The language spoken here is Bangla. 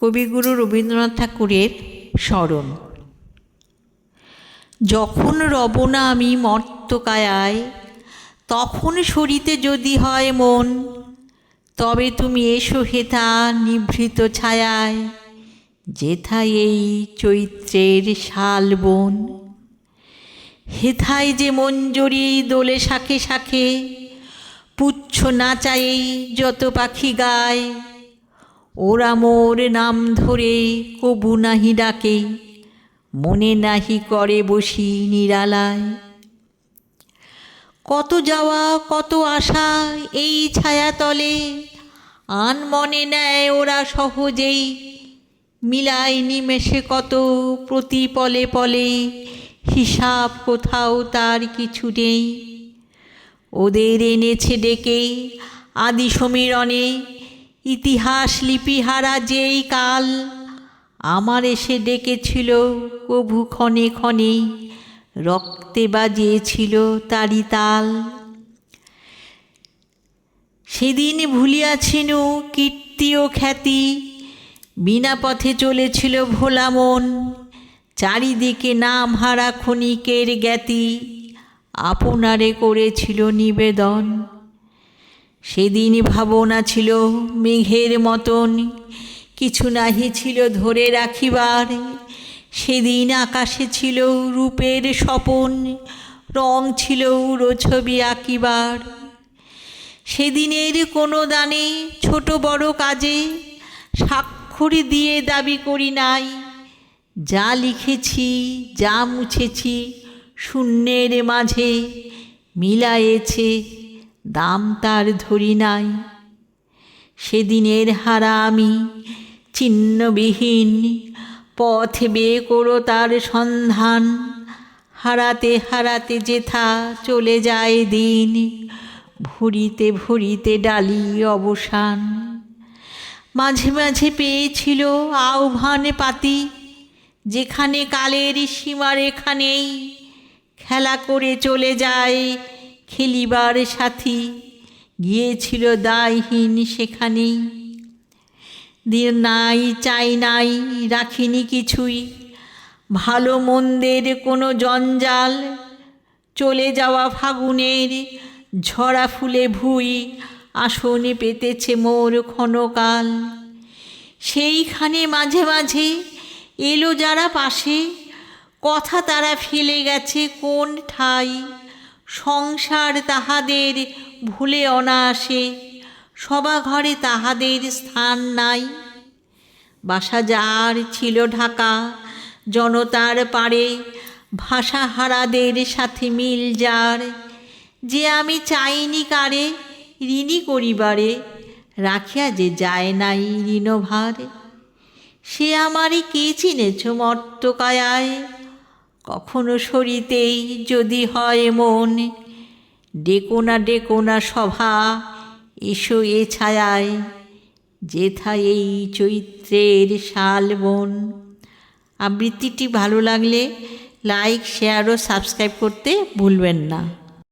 কবিগুরু রবীন্দ্রনাথ ঠাকুরের স্মরণ। যখন রবনা আমি মর্তকায়ায়, তখন সরিতে যদি হয় মন, তবে তুমি এসো হেথা নিভৃত ছায়ায় যেথায় এই চৈত্রের শাল বন। হেথায় যে মঞ্জরি দোলে শাখে শাখে, পুচ্ছ নাচাই যত পাখি গায় ওরা মোর নাম ধরে কবু নাহি ডাকে, মনে নাহি করে বসি নিরালায়। কত যাওয়া, কত আশা এই ছায়াতলে, আন মনে নেয় ওরা সহজেই। মিলায় নিমেষে কত প্রতি পলে পলে, হিসাব কোথাও তার কিছু নেই। ওদের এনেছে ডেকে আদি সমীরণে ইতিহাস লিপিহারা যেই কাল, আমার এসে ডেকেছিল কভু ক্ষণে ক্ষণে, রক্তে বাজিয়েছিল তারি তাল। সেদিন ভুলিয়াছিল কীর্তি ও খ্যাতি, বিনা পথে চলেছিল ভোলা মন। চারিদিকে নাম হারা ক্ষণিকের জ্ঞাতি, আপনারে করেছিল নিবেদন। সেদিন ভাবনা ছিল মেঘের মতন। কিছু নাহি ছিল ধরে রাখিবার। সেদিন আকাশে ছিল রূপের স্বপন, রং ছিল ছবি আঁকিবার। সেদিনের কোনো দানে ছোট বড় কাজে স্বাক্ষর দিয়ে দাবি করি নাই। যা লিখেছি, যা মুছেছি, শূন্যের মাঝে মিলায়েছে দাম তার ধরি নাই। সেদিনের হারা আমি চিহ্নবিহীন পথ বেয়ে করো তার সন্ধান। হারাতে হারাতে যেথা চলে যায় দিন, ভুরিতে ভুরিতে ডালি অবসান। মাঝে মাঝে পেয়েছিল আহ্বান পাতি, যেখানে কালের সীমারেখা নেই, খেলা করে চলে যায় খেলিবার সাথী, গিয়েছিল দায়হীন সেখানেই। দিয়ে নাই, চাই নাই, রাখিনি কিছুই। ভালো মন্দের কোনো জঞ্জাল, চলে যাওয়া ফাগুনের ঝরা ফুলে ভুই, আসনে পেতেছে মোর ক্ষণকাল। সেইখানে মাঝে মাঝে এলো যারা পাশে, কথা তারা ফেলে গেছে কোন ঠাই। সংসার তাহাদের ভুলে অনাসে সবা ঘরে তাহাদের স্থান নাই। বাসা যার ছিল ঢাকা, জনতার পারে ভাষাহারাদের সাথে মিল যার। যে আমি চাইনি কারে, ঋণী করিবারে, রাখিয়া যে যায় নাই ঋণভার। সে আমারই কে চিনেছ মর্তকায়ায়? কখনো সরিতেই যদি হয় মন ডেকো না ডেকো না সভা, এসো এ ছায়ায়, যেথা এই চৈত্রের শালবন আবৃত্তিটি ভালো লাগলে লাইক, শেয়ার ও সাবস্ক্রাইব করতে ভুলবেন না।